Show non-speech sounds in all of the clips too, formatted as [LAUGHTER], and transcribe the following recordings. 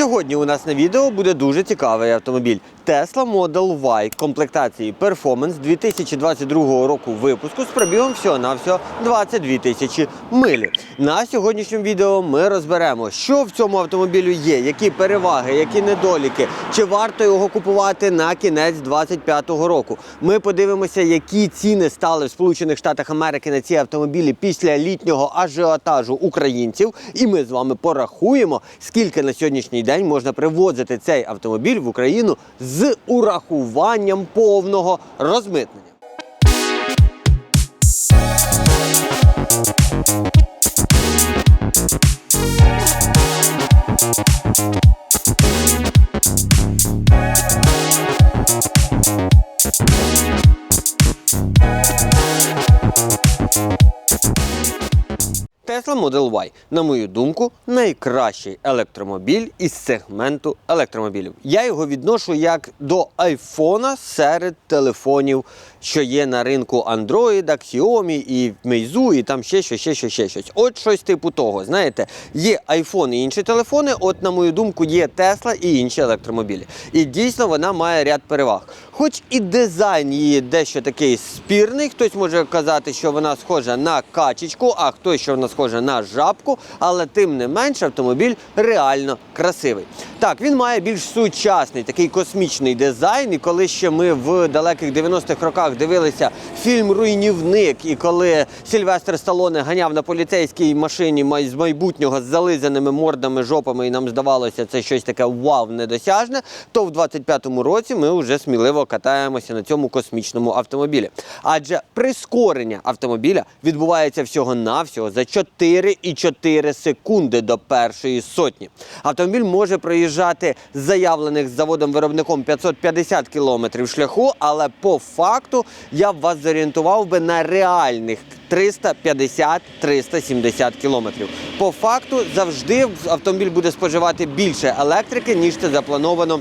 Сьогодні у нас на відео буде дуже цікавий автомобіль Tesla Model Y комплектації Performance 2022 року випуску з пробігом всього-навсього 22 тисячі милі. На сьогоднішньому відео ми розберемо, що в цьому автомобілю є, які переваги, які недоліки, чи варто його купувати на кінець 2025 року. Ми подивимося, які ціни стали в Сполучених Штатах Америки на ці автомобілі після літнього ажіотажу українців. І ми з вами порахуємо, скільки на сьогоднішній день можна привозити цей автомобіль в Україну з урахуванням повного розмитнення. Tesla Model Y, на мою думку, найкращий електромобіль із сегменту електромобілів. Я його відношу як до айфона серед телефонів, що є на ринку Android, Xiaomi і Meizu, і там ще щось, ще щось, ще щось. От щось типу того. Знаєте, є iPhone і інші телефони. От, на мою думку, є Tesla і інші електромобілі. І дійсно вона має ряд переваг. Хоч і дизайн її дещо такий спірний, хтось може казати, що вона схожа на качечку, а хтось, що вона схожа на жабку, але тим не менш автомобіль реально красивий. Так, він має більш сучасний такий космічний дизайн. І коли ще ми в далеких 90-х роках дивилися фільм Руйнівник, і коли Сільвестр Сталоне ганяв на поліцейській машині з майбутнього з зализаними мордами, жопами, і нам здавалося, це щось таке вау недосяжне, то в 25-му році ми вже сміливо катаємося на цьому космічному автомобілі. Адже прискорення автомобіля відбувається всього-навсього за 4,4 секунди до першої сотні. Автомобіль може проїжджати з заявлених з заводом-виробником 550 кілометрів шляху, але по факту я б вас зорієнтував би на реальних 350-370 кілометрів. По факту завжди автомобіль буде споживати більше електрики, ніж це заплановано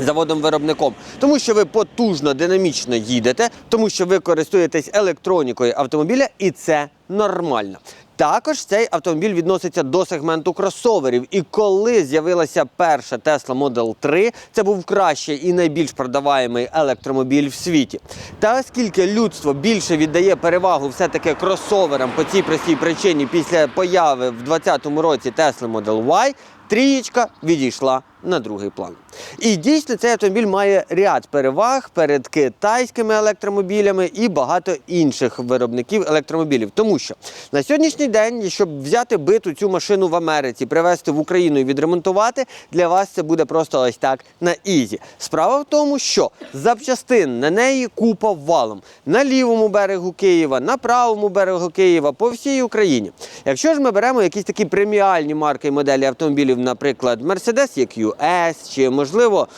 заводом-виробником, тому що ви потужно, динамічно їдете, тому що ви користуєтесь електронікою автомобіля, і це нормально. Також цей автомобіль відноситься до сегменту кросоверів. І коли з'явилася перша Tesla Model 3, це був кращий і найбільш продаваємий електромобіль в світі. Та оскільки людство більше віддає перевагу все-таки кросоверам по цій простій причині після появи в 2020 році Tesla Model Y, трієчка відійшла на другий план. І дійсно цей автомобіль має ряд переваг перед китайськими електромобілями і багато інших виробників електромобілів. Тому що на сьогоднішній день, щоб взяти биту цю машину в Америці, привезти в Україну і відремонтувати, для вас це буде просто ось так на ізі. Справа в тому, що запчастин на неї купа валом на лівому берегу Києва, на правому берегу Києва, по всій Україні. Якщо ж ми беремо якісь такі преміальні марки і моделі автомобілів, наприклад, Mercedes EQS чи можливо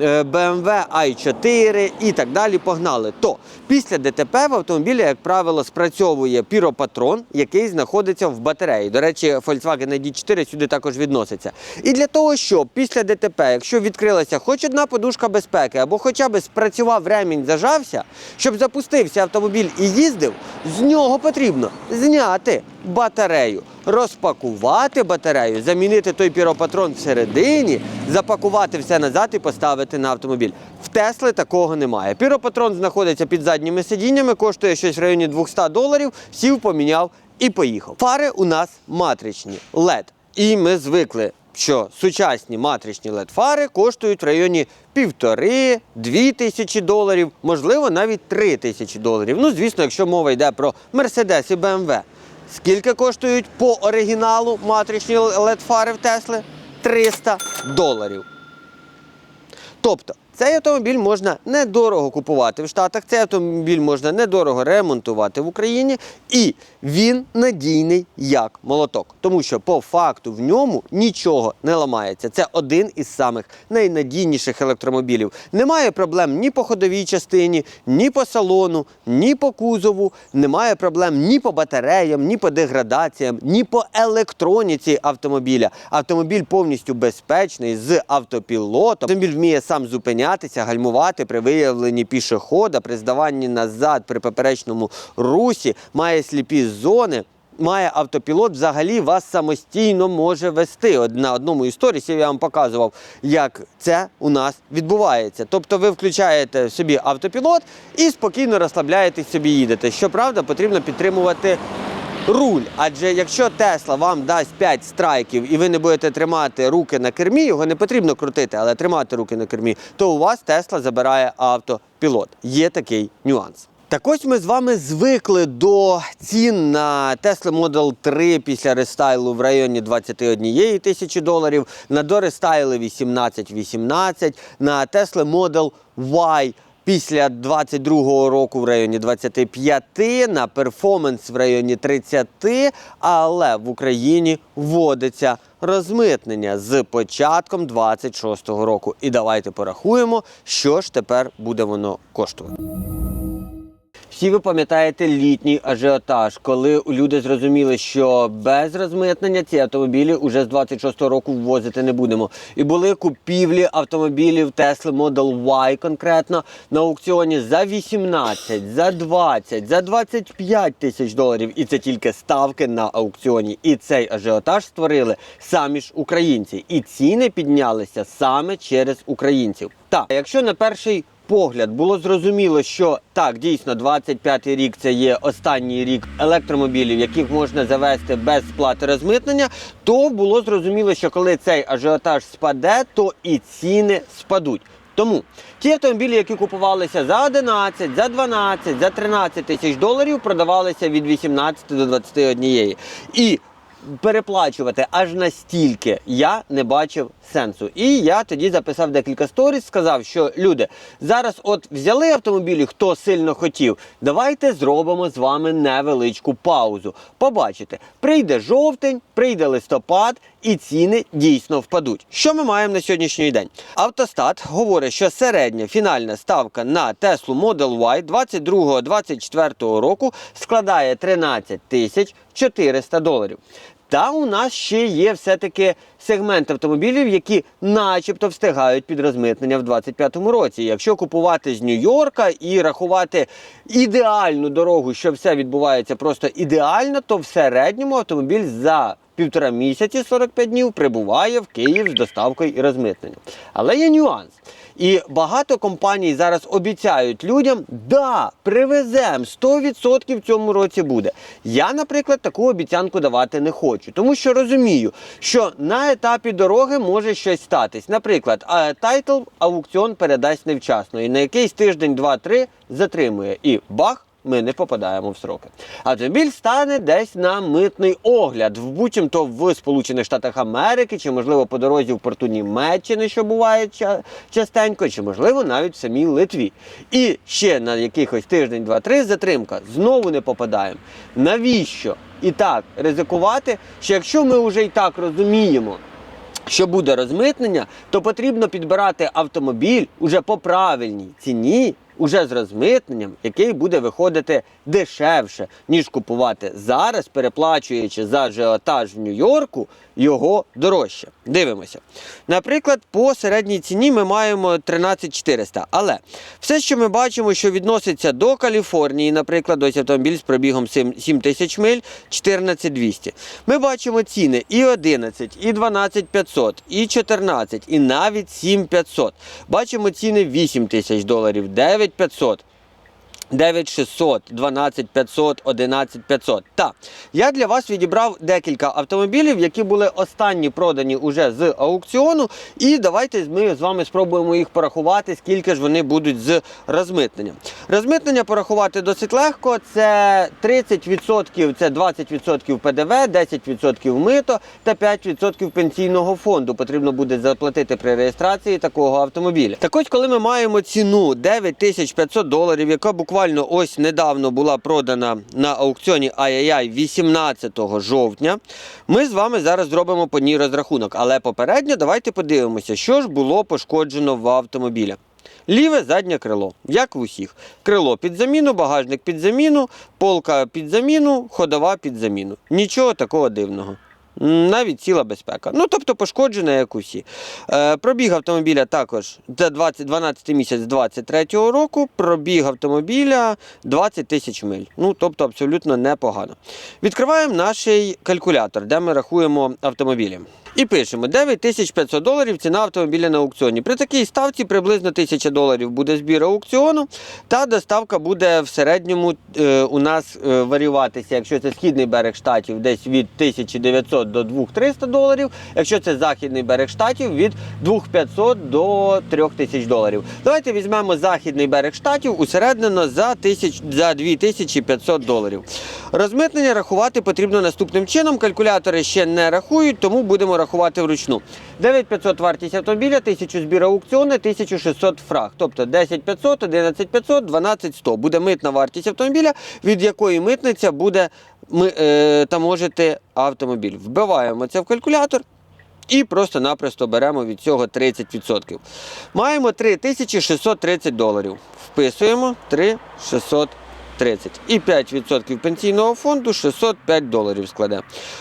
е, BMW i4 і так далі, погнали. То після ДТП в автомобілі, як правило, спрацьовує піропатрон, який знаходиться в батареї. До речі, Volkswagen ID4 сюди також відноситься. І для того, щоб після ДТП, якщо відкрилася хоч одна подушка безпеки, або хоча б спрацював ремінь, зажався, щоб запустився автомобіль і їздив, з нього потрібно зняти батарею, розпакувати батарею, замінити той піропатрон всередині, запакувати все назад і поставити на автомобіль. В Тесли такого немає. Піропатрон знаходиться під задніми сидіннями, коштує щось в районі 200 доларів, сів, поміняв і поїхав. Фари у нас матричні LED. І ми звикли, що сучасні матричні LED-фари коштують в районі півтори-дві тисячі доларів, можливо, навіть три тисячі доларів. Ну, звісно, якщо мова йде про Mercedes і BMW. Скільки коштують по оригіналу матричні LED-фари в Тесли? 300 доларів. Тобто, цей автомобіль можна недорого купувати в Штатах, цей автомобіль можна недорого ремонтувати в Україні, і він надійний як молоток. Тому що по факту в ньому нічого не ламається. Це один із самих найнадійніших електромобілів. Немає проблем ні по ходовій частині, ні по салону, ні по кузову, немає проблем ні по батареям, ні по деградаціям, ні по електроніці автомобіля. Автомобіль повністю безпечний з автопілотом. Автомобіль вміє сам зупинятися, гальмувати при виявленні пішохода, при здаванні назад, при поперечному русі, має сліпі зони. має автопілот, взагалі вас самостійно може вести. На одному із сторісів я вам показував, як це у нас відбувається. Тобто ви включаєте собі автопілот і спокійно розслабляєтесь собі їдете. Щоправда, потрібно підтримувати руль. Адже якщо Тесла вам дасть 5 страйків і ви не будете тримати руки на кермі, його не потрібно крутити, але тримати руки на кермі, то у вас Тесла забирає автопілот. Є такий нюанс. Так ось ми з вами звикли до цін на Tesla Model 3 після рестайлу в районі 21 тисячі доларів, на дорестайли 18-18, на Tesla Model Y після 22-го року в районі 25, на перформанс в районі 30, але в Україні вводиться розмитнення з початком 26-го року. І давайте порахуємо, що ж тепер буде воно коштувати. Всі ви пам'ятаєте літній ажіотаж, коли люди зрозуміли, що без розмитнення ці автомобілі уже з 26-го року ввозити не будемо. І були купівлі автомобілів Tesla Model Y конкретно на аукціоні за 18, за 20, за 25 тисяч доларів. І це тільки ставки на аукціоні. І цей ажіотаж створили самі ж українці. І ціни піднялися саме через українців. Так, якщо на перший погляд було зрозуміло, що так, дійсно, 25-й рік це є останній рік електромобілів, яких можна завести без сплати розмитнення, то було зрозуміло, що коли цей ажіотаж спаде, то і ціни спадуть. Тому ті автомобілі, які купувалися за 11, за 12, за 13 тисяч доларів, продавалися від 18 до 21. І переплачувати аж настільки я не бачив сенсу. І я тоді записав декілька сторіс, сказав, що люди, зараз от взяли автомобілі, хто сильно хотів, давайте зробимо з вами невеличку паузу. Побачите, прийде жовтень, прийде листопад. І ціни дійсно впадуть. Що ми маємо на сьогоднішній день? Автостат говорить, що середня фінальна ставка на Tesla Model Y 22-24 року складає 13 тисяч 400 доларів. Та у нас ще є все-таки сегмент автомобілів, які начебто встигають під розмитнення в 2025 році. Якщо купувати з Нью-Йорка і рахувати ідеальну дорогу, що все відбувається просто ідеально, то в середньому автомобіль за півтора місяці 45 днів прибуває в Київ з доставкою і розмитненням. Але є нюанс. І багато компаній зараз обіцяють людям, да, привеземо 100% в цьому році буде. Я, наприклад, таку обіцянку давати не хочу, тому що розумію, що на етапі дороги може щось статись. Наприклад, тайтл аукціон передасть невчасно, і на якийсь тиждень, два-три затримує. І бах! Ми не попадаємо в сроки. Автомобіль стане десь на митний огляд, в будь-чим то в Сполучених Штатах Америки, чи можливо по дорозі в порту Німеччини, що буває частенько, чи можливо навіть в самій Литві. І ще на якихось тиждень, два-три затримка знову не попадаємо. Навіщо і так ризикувати? Що якщо ми вже і так розуміємо, що буде розмитнення, то потрібно підбирати автомобіль уже по правильній ціні, уже з розмитненням, який буде виходити дешевше, ніж купувати зараз, переплачуючи за ажіотаж в Нью-Йорку його дорожче. Дивимося. Наприклад, по середній ціні ми маємо 13400. Але все, що ми бачимо, що відноситься до Каліфорнії, наприклад, ось автомобіль з пробігом 7 7 тисяч миль, 14200. Ми бачимо ціни і 11, і 12500, і 14, і навіть 7500. Бачимо ціни 8 тисяч доларів, 9500. 9600, 12500, 11500. Так, я для вас відібрав декілька автомобілів, які були останні продані уже з аукціону. І давайте ми з вами спробуємо їх порахувати, скільки ж вони будуть з розмитненням. Розмитнення порахувати досить легко. Це 30%, це 20% ПДВ, 10% мито та 5% пенсійного фонду. Потрібно буде заплатити при реєстрації такого автомобіля. Так ось, коли ми маємо ціну 9500 доларів, яка буквально ось недавно була продана на аукціоні IAI 18 жовтня, ми з вами зараз зробимо по ній розрахунок. Але попередньо давайте подивимося, що ж було пошкоджено в автомобілі. Ліве заднє крило, як в усіх. Крило під заміну, багажник під заміну, полка під заміну, ходова під заміну. Нічого такого дивного. Навіть ціла безпека. Ну, тобто пошкоджена, як усі. Е, пробіг автомобіля також за 20, 12 місяць 23-го року. Пробіг автомобіля 20 тисяч миль. Ну, тобто абсолютно непогано. Відкриваємо наш калькулятор, де ми рахуємо автомобілі. І пишемо 9500 доларів ціна автомобіля на аукціоні. При такій ставці приблизно 1000 доларів буде збір аукціону, та доставка буде в середньому е, у нас е, варіюватися, якщо це східний берег штатів, десь від 1900 до 2300 доларів, якщо це західний берег штатів, від 2500 до 3000 доларів. Давайте візьмемо західний берег штатів усереднено за, тисяч, за 2500 доларів. Розмитнення рахувати потрібно наступним чином. Калькулятори ще не рахують, тому будемо рахувати вручну. 9500 вартість автомобіля, 1000 збір аукціону, 1600 фраг. Тобто 10500, 11500, 12100. Буде митна вартість автомобіля, від якої митниця буде ми, е, таможити автомобіль. Вбиваємо це в калькулятор. І просто-напросто беремо від цього 30%. Маємо 3630 доларів. Вписуємо 3630. І 5% пенсійного фонду 605 доларів складе.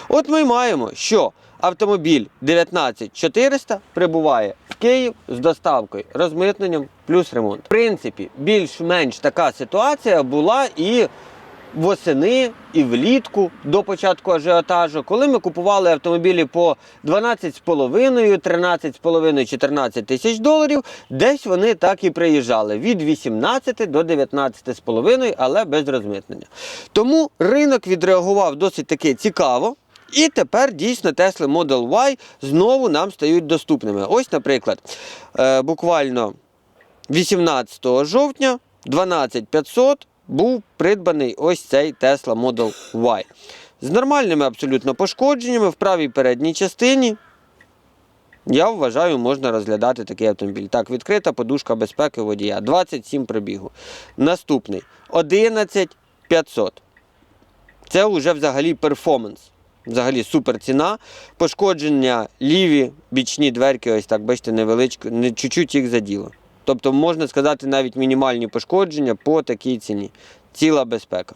От ми маємо, що автомобіль 19400 прибуває в Київ з доставкою, розмитненням плюс ремонт. В принципі, більш-менш така ситуація була і восени і влітку до початку ажіотажу, коли ми купували автомобілі по 12,5, 13,5, 14 тисяч доларів, десь вони так і приїжджали від 18 до 19,5, але без розмитнення. Тому ринок відреагував досить таки цікаво. І тепер дійсно Tesla Model Y знову нам стають доступними. Ось, наприклад, е, буквально 18 жовтня 12500 був придбаний ось цей Tesla Model Y. З нормальними абсолютно пошкодженнями в правій передній частині. Я вважаю, можна розглядати такий автомобіль. Так, відкрита подушка безпеки водія. 27 пробігу. Наступний 11500. Це вже взагалі перформанс. Взагалі супер ціна. Пошкодження ліві бічні дверки, ось так, бачите, невеличко, не чуть-чуть їх заділо. Тобто, можна сказати, навіть мінімальні пошкодження по такій ціні. Ціла безпека.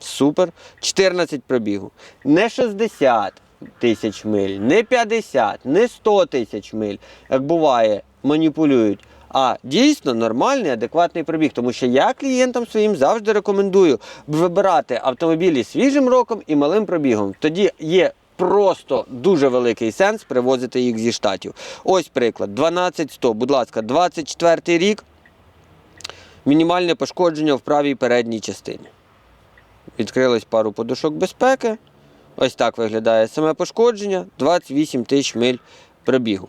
Супер. 14 пробігу. Не 60 тисяч миль, не 50, не 100 тисяч миль, як буває, маніпулюють. А дійсно нормальний, адекватний пробіг. Тому що я клієнтам своїм завжди рекомендую вибирати автомобілі свіжим роком і малим пробігом. Тоді є просто дуже великий сенс привозити їх зі штатів. Ось приклад: 12100, будь ласка, 24 рік. Мінімальне пошкодження в правій передній частині. Відкрилось пару подушок безпеки. Ось так виглядає саме пошкодження. 28 тисяч миль пробігу.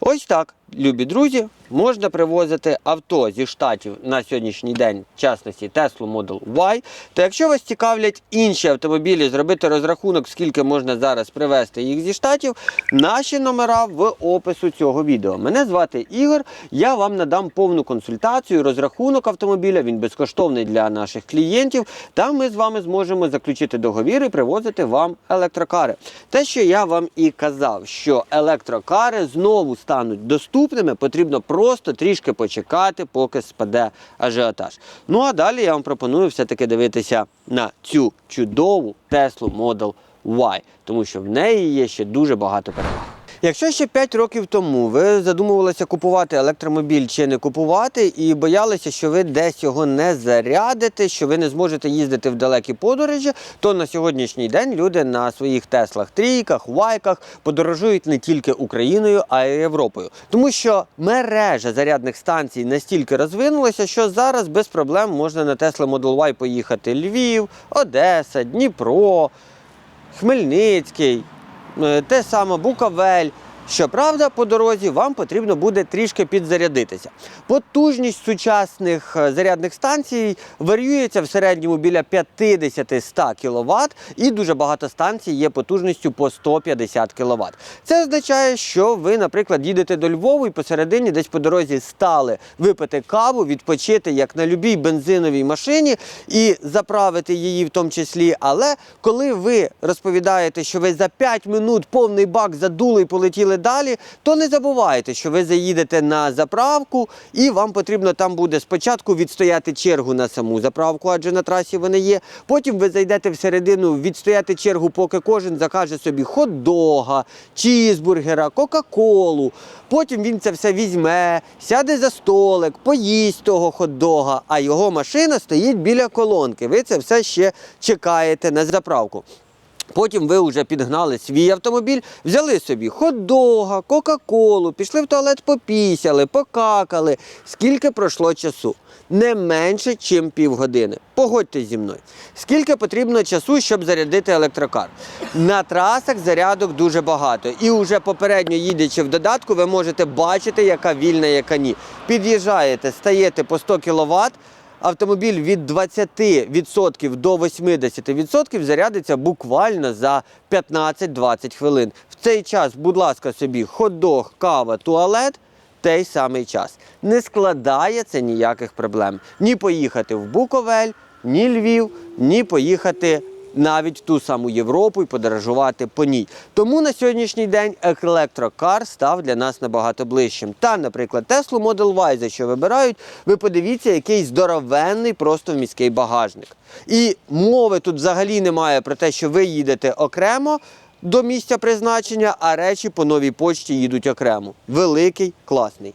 Ось так, любі друзі, можна привозити авто зі штатів на сьогоднішній день, в частності Tesla Model Y. То якщо вас цікавлять інші автомобілі, зробити розрахунок, скільки можна зараз привезти їх зі штатів, наші номера в опису цього відео. Мене звати Ігор. Я вам надам повну консультацію, розрахунок автомобіля. Він безкоштовний для наших клієнтів. Там ми з вами зможемо заключити договір і привозити вам електрокари. Те, що я вам і казав, що електрокари знову стануть доступними, потрібно просто трішки почекати, поки спаде ажіотаж. Ну а далі я вам пропоную все-таки дивитися на цю чудову Tesla Model Y, тому що в неї є ще дуже багато переваг. Якщо ще 5 років тому ви задумувалися купувати електромобіль чи не купувати, і боялися, що ви десь його не зарядите, що ви не зможете їздити в далекі подорожі, то на сьогоднішній день люди на своїх Теслах, трійках, вайках подорожують не тільки Україною, а й Європою. Тому що мережа зарядних станцій настільки розвинулася, що зараз без проблем можна на Tesla Model Y поїхати Львів, Одеса, Дніпро, Хмельницький, те саме Буковель. Щоправда, по дорозі вам потрібно буде трішки підзарядитися. Потужність сучасних е, зарядних станцій варіюється в середньому біля 50-100 кВт, і дуже багато станцій є потужністю по 150 кВт. Це означає, що ви, наприклад, їдете до Львову і посередині десь по дорозі стали випити каву, відпочити як на любій бензиновій машині і заправити її в тому числі. Але коли ви розповідаєте, що ви за 5 минут повний бак задули і полетіли полетіли далі, то не забувайте, що ви заїдете на заправку, і вам потрібно там буде спочатку відстояти чергу на саму заправку, адже на трасі вони є. Потім ви зайдете всередину, відстояти чергу, поки кожен закаже собі хот-дога, чізбургера, кока-колу. Потім він це все візьме, сяде за столик, поїсть того хот-дога, а його машина стоїть біля колонки. Ви це все ще чекаєте на заправку. Потім ви вже підгнали свій автомобіль, взяли собі хот-дога, кока-колу, пішли в туалет, попісяли, покакали. Скільки пройшло часу? Не менше, ніж півгодини. Погодьтесь зі мною. Скільки потрібно часу, щоб зарядити електрокар? На трасах зарядок дуже багато. І вже попередньо їдячи в додатку, ви можете бачити, яка вільна, яка ні. Під'їжджаєте, стаєте по 100 кВт, автомобіль від 20% до 80% зарядиться буквально за 15-20 хвилин. В цей час, будь ласка, собі хот-дог, кава, туалет. Той самий час. Не складає це ніяких проблем. Ні поїхати в Буковель, ні Львів, ні поїхати навіть ту саму Європу і подорожувати по ній. Тому на сьогоднішній день електрокар став для нас набагато ближчим. Та, наприклад, Tesla Model Y, за що вибирають, ви подивіться, який здоровенний просто міський багажник. І мови тут взагалі немає про те, що ви їдете окремо до місця призначення, а речі по новій почті їдуть окремо. Великий, класний.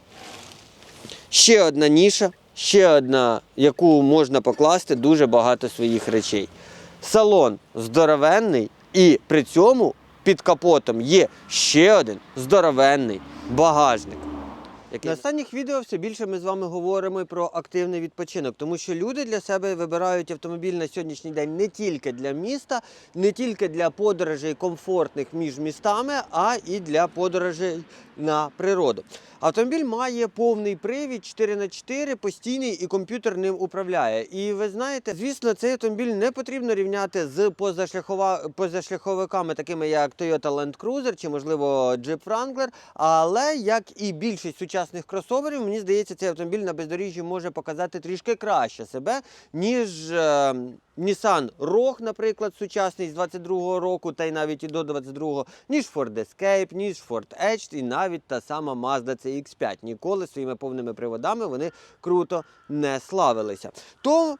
Ще одна ніша, ще одна, яку можна покласти дуже багато своїх речей. Салон здоровенний, і при цьому під капотом є ще один здоровенний багажник. На останніх відео все більше ми з вами говоримо про активний відпочинок, тому що люди для себе вибирають автомобіль на сьогоднішній день не тільки для міста, не тільки для подорожей комфортних між містами, а і для подорожей на природу. Автомобіль має повний привід 4х4, постійний і комп'ютер ним управляє. І ви знаєте, звісно, цей автомобіль не потрібно рівняти з позашляхова... позашляховиками, такими як Toyota Land Cruiser чи, можливо, Jeep Wrangler. Але як і більшість сучасних кросоверів, мені здається, цей автомобіль на бездоріжжі може показати трішки краще себе, ніж е, Nissan Rogue, наприклад, сучасний з 22-го року, та й навіть і до 22-го, ніж Ford Escape, ніж Ford Edge і навіть та сама Mazda CX-5. Ніколи своїми повними приводами вони круто не славилися. То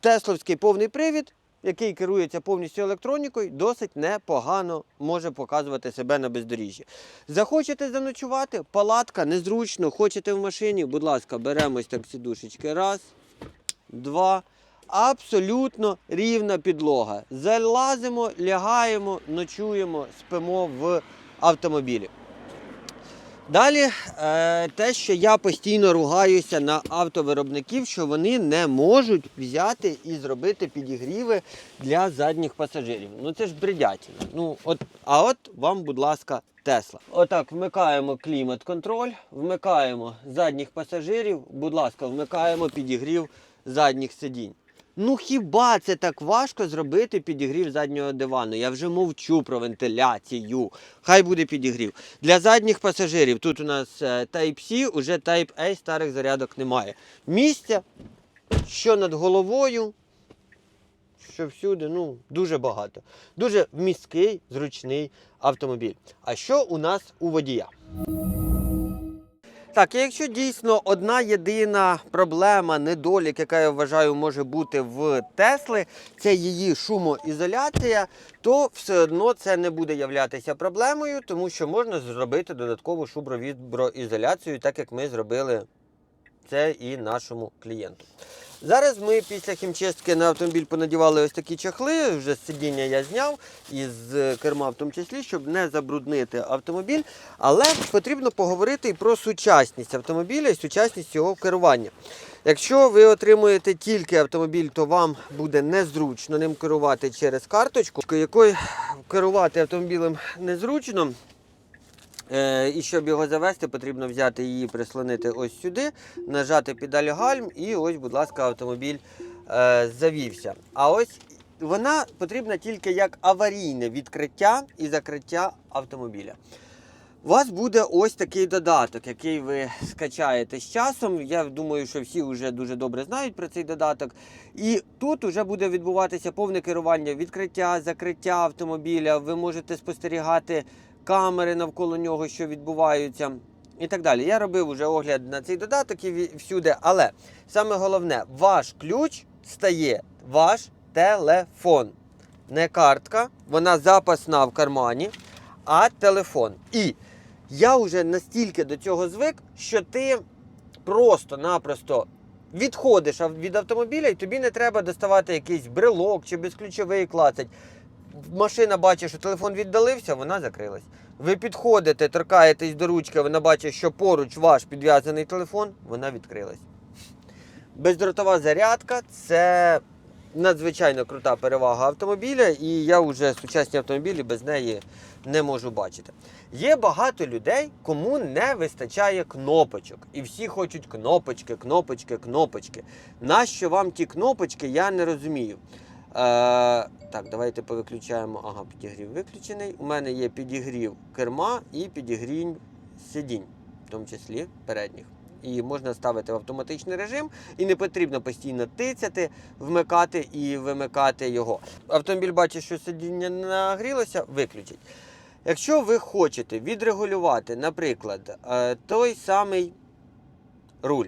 Тесловський повний привід, який керується повністю електронікою, досить непогано може показувати себе на бездоріжжі. Захочете заночувати, палатка незручно, хочете в машині, будь ласка, беремо ось так сідушечки. Раз, два. Абсолютно рівна підлога. Залазимо, лягаємо, ночуємо, спимо в автомобілі. Далі, е, те, що я постійно ругаюся на автовиробників, що вони не можуть взяти і зробити підігріви для задніх пасажирів. Ну це ж бредятіна. Ну, от, а от вам, будь ласка, Тесла. Отак, вмикаємо клімат-контроль, вмикаємо задніх пасажирів, будь ласка, вмикаємо підігрів задніх сидінь. Ну хіба це так важко зробити підігрів заднього дивану? Я вже мовчу про вентиляцію. Хай буде підігрів. Для задніх пасажирів тут у нас е, Type-C, уже Type-A старих зарядок немає. Місця, що над головою, що всюди, ну, дуже багато. Дуже вмісткий, зручний автомобіль. А що у нас у водія? Так, якщо дійсно одна єдина проблема, недолік, яка я вважаю може бути в Тесли, це її шумоізоляція, то все одно це не буде являтися проблемою, тому що можна зробити додаткову шумовіброізоляцію, так як ми зробили це і нашому клієнту. Зараз ми після хімчистки на автомобіль понадівали ось такі чахли. Вже з сидіння я зняв і з керма в тому числі, щоб не забруднити автомобіль. Але потрібно поговорити і про сучасність автомобіля і сучасність його керування. Якщо ви отримуєте тільки автомобіль, то вам буде незручно ним керувати через карточку, якою керувати автомобілем незручно. Е, І щоб його завести, потрібно взяти її, прислонити ось сюди, нажати педаль гальм, і ось, будь ласка, автомобіль е, завівся. А ось вона потрібна тільки як аварійне відкриття і закриття автомобіля. У вас буде ось такий додаток, який ви скачаєте з часом. Я думаю, що всі вже дуже добре знають про цей додаток. І тут вже буде відбуватися повне керування відкриття, закриття автомобіля. Ви можете спостерігати камери навколо нього, що відбуваються, і так далі. Я робив уже огляд на цей додаток і всюди, але саме головне, ваш ключ стає ваш телефон. Не картка, вона запасна в кармані, а телефон. І я вже настільки до цього звик, що ти просто-напросто відходиш від автомобіля, і тобі не треба доставати якийсь брелок чи безключовий клацать. Машина бачить, що телефон віддалився, вона закрилась. Ви підходите, торкаєтесь до ручки, вона бачить, що поруч ваш підв'язаний телефон, вона відкрилась. Бездротова зарядка це надзвичайно крута перевага автомобіля, і я вже сучасні автомобілі без неї не можу бачити. Є багато людей, кому не вистачає кнопочок. І всі хочуть кнопочки, кнопочки, кнопочки. Нащо вам ті кнопочки, я не розумію. Е, так, давайте повиключаємо. Ага, підігрів виключений. У мене є підігрів керма і підігрів сидінь, в тому числі передніх. І можна ставити в автоматичний режим, і не потрібно постійно тицяти, вмикати і вимикати його. Автомобіль бачить, що сидіння нагрілося, виключить. Якщо ви хочете відрегулювати, наприклад, е, той самий руль,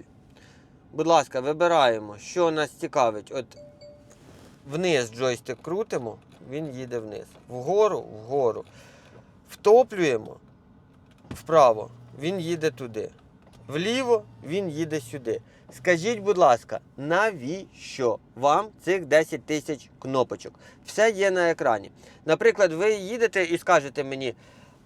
будь ласка, вибираємо, що нас цікавить. От вниз джойстик крутимо, він їде вниз. Вгору, вгору. Втоплюємо вправо, він їде туди. Вліво він їде сюди. Скажіть, будь ласка, навіщо вам цих 10 тисяч кнопочок? Все є на екрані. Наприклад, ви їдете і скажете мені.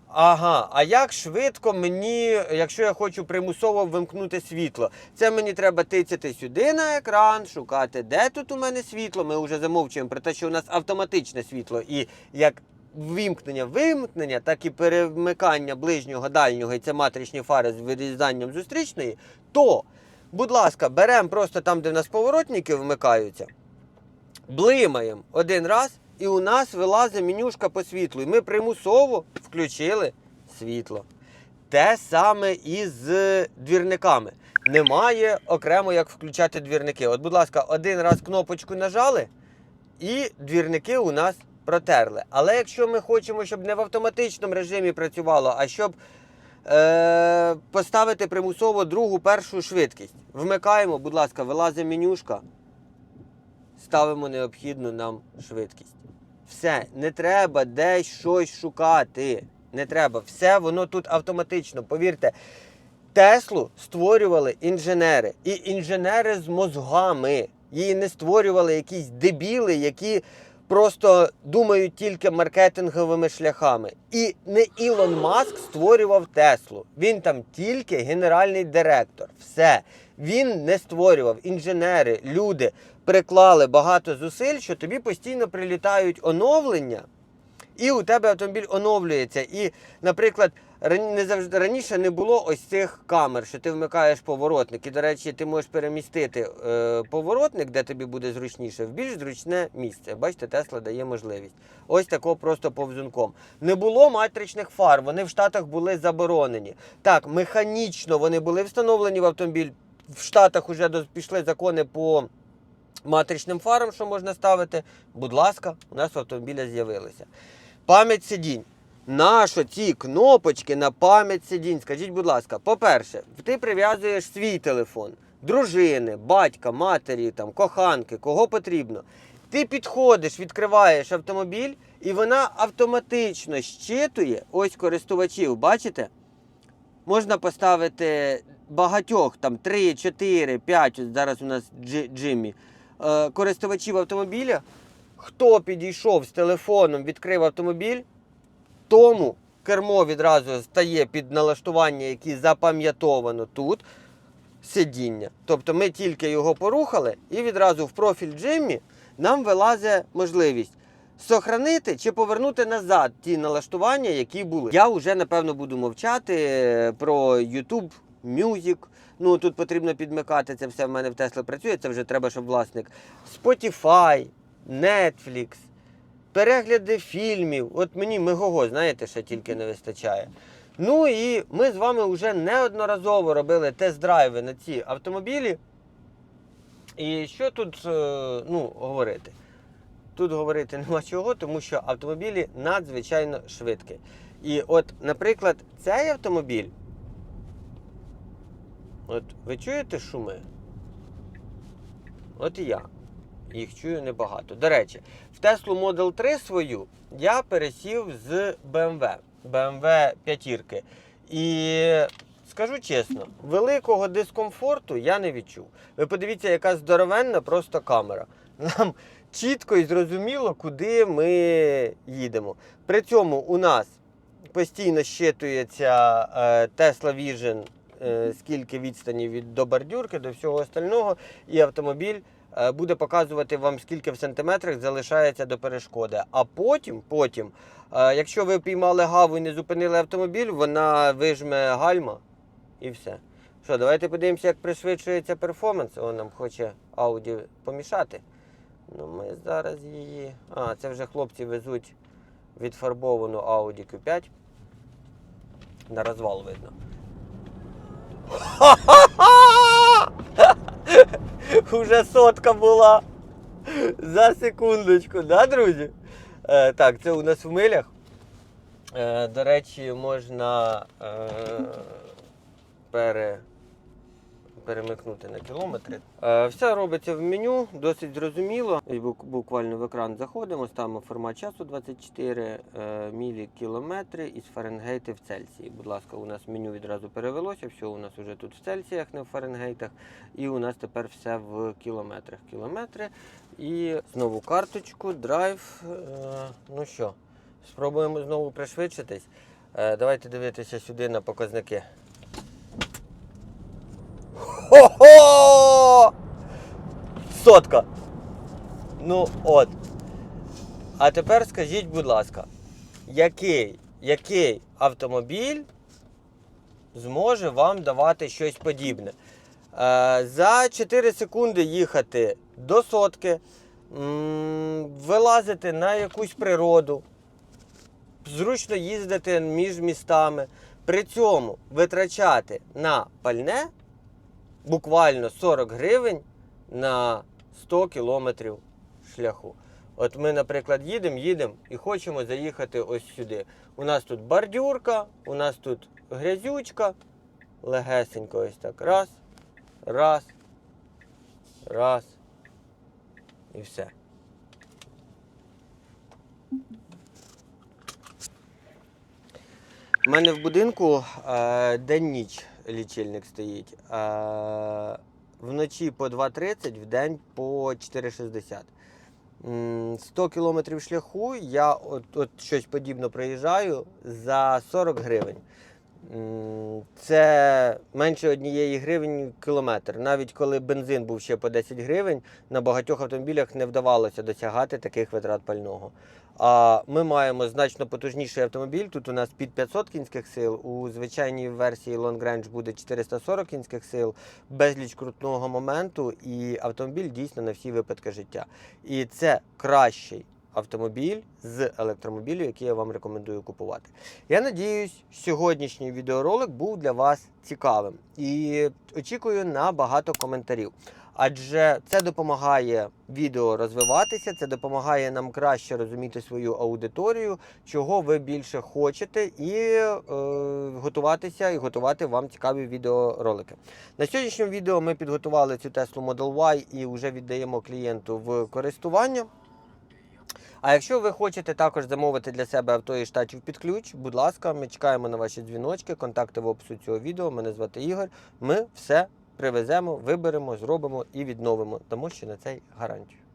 Ага, а як швидко мені, якщо я хочу примусово вимкнути світло, це мені треба тицяти сюди на екран, шукати, де тут у мене світло. Ми вже замовчуємо про те, що у нас автоматичне світло, і як вимкнення вимкнення, так і перемикання ближнього дальнього, і це матричні фари з вирізанням зустрічної, то, будь ласка, беремо просто там, де в нас поворотники вмикаються, блимаємо один раз, і у нас вилазить менюшка по світлу. І ми примусово включили світло. Те саме і з двірниками. Немає окремо, як включати двірники. От, будь ласка, один раз кнопочку нажали, і двірники у нас протерли. Але якщо ми хочемо, щоб не в автоматичному режимі працювало, а щоб е, поставити примусово другу першу швидкість, вмикаємо, будь ласка, вилазить менюшка, ставимо необхідну нам швидкість. Все, не треба десь щось шукати. Не треба. Все воно тут автоматично. Повірте, Теслу створювали інженери. І інженери з мозгами. Її не створювали якісь дебіли, які просто думають тільки маркетинговими шляхами. І не Ілон Маск створював Теслу. Він там тільки генеральний директор. Все. Він не створював. Інженери, люди приклали багато зусиль, що тобі постійно прилітають оновлення. І у тебе автомобіль оновлюється. І, наприклад, раніше не було ось цих камер, що ти вмикаєш поворотник. І, до речі, ти можеш перемістити е, поворотник, де тобі буде зручніше, в більш зручне місце. Бачите, Тесла дає можливість. Ось такого просто повзунком. Не було матричних фар, вони в Штатах були заборонені. Так, механічно вони були встановлені в автомобіль. В Штатах вже пішли закони по матричним фарам, що можна ставити. Будь ласка, у нас автомобіля з'явилися. Пам'ять сидінь. Нащо ці кнопочки на пам'ять сидінь? Скажіть, будь ласка, по-перше, ти прив'язуєш свій телефон, дружини, батька, матері, там, коханки, кого потрібно. Ти підходиш, відкриваєш автомобіль, і вона автоматично щитує ось користувачів. Бачите? Можна поставити багатьох, там 3, 4, 5, зараз у нас Джиммі, користувачів автомобіля. Хто підійшов з телефоном, відкрив автомобіль, тому кермо відразу стає під налаштування, яке запам'ятовано тут, сидіння. Тобто ми тільки його порухали, і відразу в профіль Джиммі нам вилазить можливість сохранити чи повернути назад ті налаштування, які були. Я вже напевно буду мовчати е, про YouTube Music. Ну тут потрібно підмикати це все в мене в Tesla працює. Це вже треба, щоб власник. Spotify, Netflix, перегляди фільмів. От мені мегого, знаєте, що тільки не вистачає. Ну і ми з вами вже неодноразово робили тест-драйви на ці автомобілі. І що тут е, ну, говорити? Тут говорити нема чого, тому що автомобілі надзвичайно швидкі. І от, наприклад, цей автомобіль. От ви чуєте шуми? От і я. Їх чую небагато. До речі, в Tesla Model 3 свою я пересів з BMW. BMW п'ятірки. І скажу чесно, великого дискомфорту я не відчув. Ви подивіться, яка здоровенна просто камера. Нам чітко і зрозуміло, куди ми їдемо. При цьому у нас постійно щитується е, Tesla Vision, скільки відстані від до бордюрки, до всього остального, і автомобіль е, буде показувати вам, скільки в сантиметрах залишається до перешкоди. А потім, потім, е, якщо ви піймали гаву і не зупинили автомобіль, вона вижме гальма і все. Що, давайте подивимося, як пришвидшується перформанс. О, нам хоче Audi помішати. Ну, ми зараз її. А, це вже хлопці везуть відфарбовану Audi Q5. На розвал видно. [LAUGHS] Уже сотка була. За секундочку, да, друзі? Е, так, це у нас в милях. Е, до речі, можна е, пере, перемикнути на кілометри. Е, все робиться в меню, досить зрозуміло. І Буквально в екран заходимо, ставимо формат часу 24 е, мілі кілометри із Фаренгейти в Цельсії. Будь ласка, у нас меню відразу перевелося, все у нас вже тут в Цельсіях, не в Фаренгейтах. І у нас тепер все в кілометрах. Кілометри. І знову карточку, драйв. Е, ну що, спробуємо знову пришвидшитись. Давайте дивитися сюди на показники. Хо-хо! Сотка. Ну от. А тепер скажіть, будь ласка, який, який автомобіль зможе вам давати щось подібне? Е, за 4 секунди їхати до сотки, вилазити на якусь природу, зручно їздити між містами, при цьому витрачати на пальне буквально 40 гривень на 100 кілометрів шляху. От ми, наприклад, їдемо, їдемо і хочемо заїхати ось сюди. У нас тут бордюрка, у нас тут грязючка, легесенько ось так. Раз, раз, раз. І все. У мене в будинку е, день-ніч лічильник стоїть. Е, вночі по 2.30, в день по 4.60. М, 100 кілометрів шляху я от, от щось подібне проїжджаю за 40 гривень. Це менше однієї гривень кілометр. Навіть коли бензин був ще по 10 гривень, на багатьох автомобілях не вдавалося досягати таких витрат пального. А ми маємо значно потужніший автомобіль. Тут у нас під 500 кінських сил. У звичайній версії Long Range буде 440 кінських сил, безліч крутного моменту, і автомобіль дійсно на всі випадки життя. І це кращий автомобіль з електромобілів, який я вам рекомендую купувати. Я надіюсь, сьогоднішній відеоролик був для вас цікавим і очікую на багато коментарів. Адже це допомагає відео розвиватися, це допомагає нам краще розуміти свою аудиторію, чого ви більше хочете, і е, готуватися і готувати вам цікаві відеоролики. На сьогоднішньому відео ми підготували цю Tesla Model Y і вже віддаємо клієнту в користування. А якщо ви хочете також замовити для себе авто і штатів під ключ, будь ласка, ми чекаємо на ваші дзвіночки, контакти в опису цього відео. Мене звати Ігор. Ми все привеземо, виберемо, зробимо і відновимо. тому що на цей гарантію.